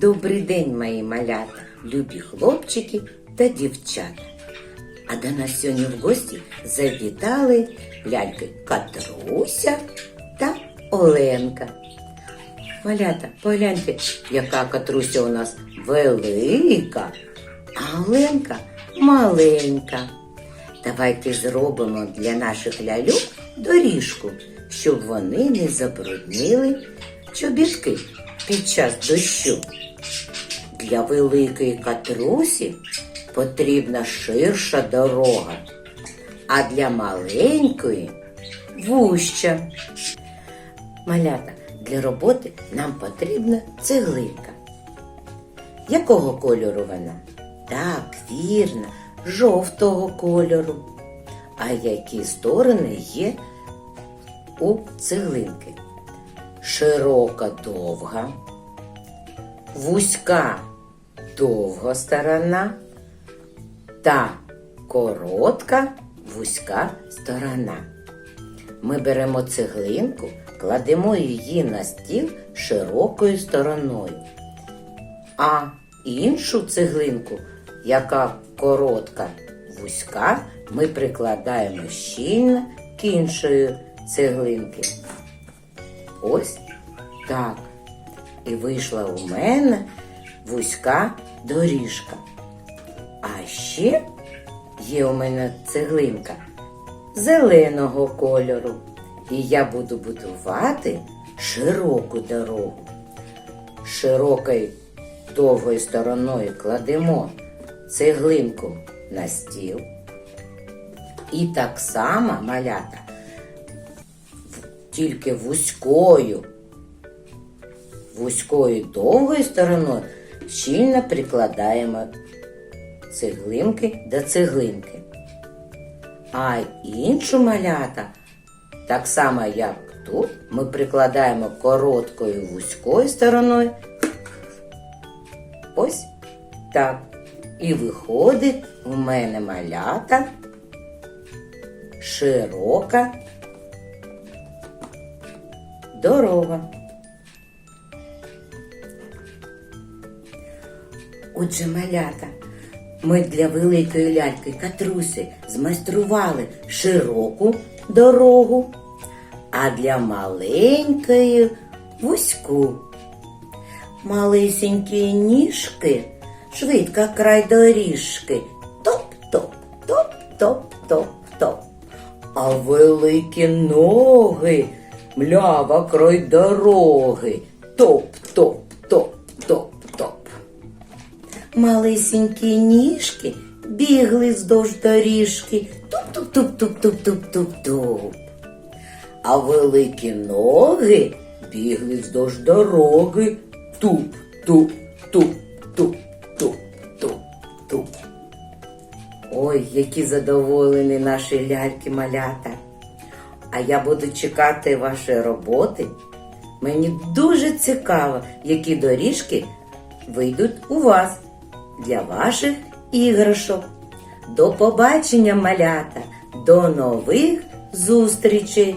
Добрий день, мої малята, любі хлопчики та дівчата. А до нас сьогодні в гості завітали ляльки Катруся та Оленка. Малята, погляньте, яка Катруся у нас велика, а Оленка маленька. Давайте зробимо для наших ляльок доріжку, щоб вони не забруднили чобітки під час дощу. Для великої катрусі потрібна ширша дорога, а для маленької вуща. Малята, для роботи нам потрібна цеглинка. Якого кольору вона? Так, вірно, жовтого кольору. А які сторони є у цеглинки? Широка довга, вузька довга сторона та коротка вузька сторона. Ми беремо цеглинку, кладемо її на стіл широкою стороною, а іншу цеглинку, яка коротка вузька, ми прикладаємо щільно к іншої цеглинки. Ось так. І вийшла у мене вузька доріжка. А ще є у мене цеглинка зеленого кольору. І я буду будувати широку дорогу. Широкою довгою стороною кладемо цеглинку на стіл. І так само малята, тільки вузькою, вузькою довгою стороною щільно прикладаємо цеглинки до цеглинки. А іншу малята, так само як тут, ми прикладаємо короткою вузькою стороною. Ось так. І виходить у мене малята широка дорога. Отже, малята, ми для великої ляльки Катруси змайстрували широку дорогу, а для маленької вузьку. Малесенькі ніжки, швидко край доріжки. Топ-топ, топ-топ-топ-топ. А великі ноги, млява край дороги. Топ-топ-топ-топ-топ. Малесенькі ніжки бігли вздовж доріжки. Туп-туп-туп-туп-туп-туп-туп. А великі ноги бігли вздовж дороги. Туп-туп-туп-туп-туп-туп. Ой, які задоволені наші ляльки малята. А я буду чекати вашої роботи. Мені дуже цікаво, які доріжки вийдуть у вас для ваших іграшок. До побачення, малята! До нових зустрічей!